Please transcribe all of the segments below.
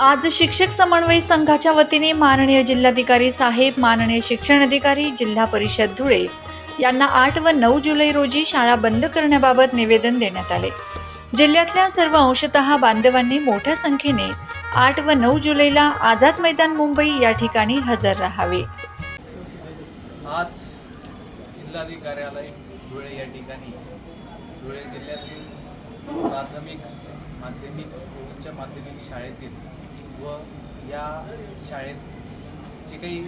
आज शिक्षक समन्वय संघाच्या वतीने माननीय जिल्हाधिकारी साहेब माननीय शिक्षण अधिकारी जिल्हा परिषद धुळे यांना आठ व नऊ जुलै रोजी शाळा बंद करण्याबाबत निवेदन देण्यात आले. जिल्ह्यातल्या सर्व अंशतः बांधवांनी मोठ्या संख्येने आठ व नऊ जुलैला आझाद मैदान मुंबई या ठिकाणी हजर राहावे. आज जिल्हाधिकार्यालय धुळे या ठिकाणी धुळे जिल्ह्यातील प्राथमिक माध्यमिक व उच्च माध्यमिक शाळेतील व या शाळेत जे काही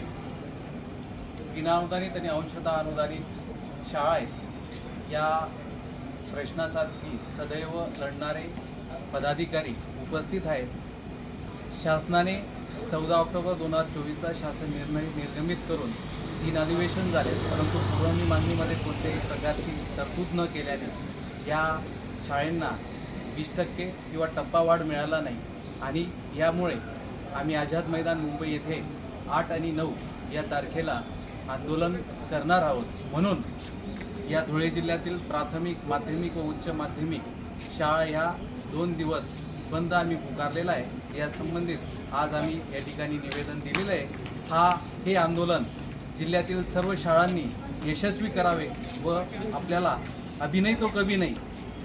विनाअनुदानित आणि अंशतः अनुदानित शाळा आहेत. या प्रश्नासाठी सदैव लढणारे पदाधिकारी उपस्थित आहेत. शासनाने चौदा ऑक्टोबर दोन हजार चोवीसचा शासन निर्णय निर्गमित करून तीन अधिवेशन झाले परंतु पुरवणी मागणीमध्ये कोणत्याही प्रकारची तरतूद न केल्याने या शाळेंना वीस टक्के किंवा टप्पावाढ मिळाला नाही. आणि यामुळे आम्ही आझाद मैदान मुंबई येथे आठ आणि नऊ या तारखेला आंदोलन करणार आहोत. म्हणून या धुळे जिल्ह्यातील प्राथमिक माध्यमिक व उच्च माध्यमिक शाळा ह्या दोन दिवस बंद आम्ही पुकारलेला आहे. या संबंधित आज आम्ही या ठिकाणी निवेदन दिलेलं आहे. हा हे आंदोलन जिल्ह्यातील सर्व शाळांनी यशस्वी करावे व आपल्याला अभिनय तो कभी नाही.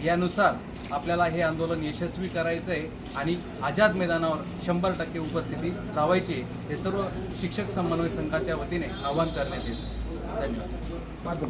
यानुसार आपल्याला हे आंदोलन यशस्वी करायचं आहे आणि आझाद मैदानावर शंभर टक्के उपस्थिती लावायची आहे. हे सर्व शिक्षक समन्वय संघाच्या वतीने आवाहन करण्यात येईल धन्यवाद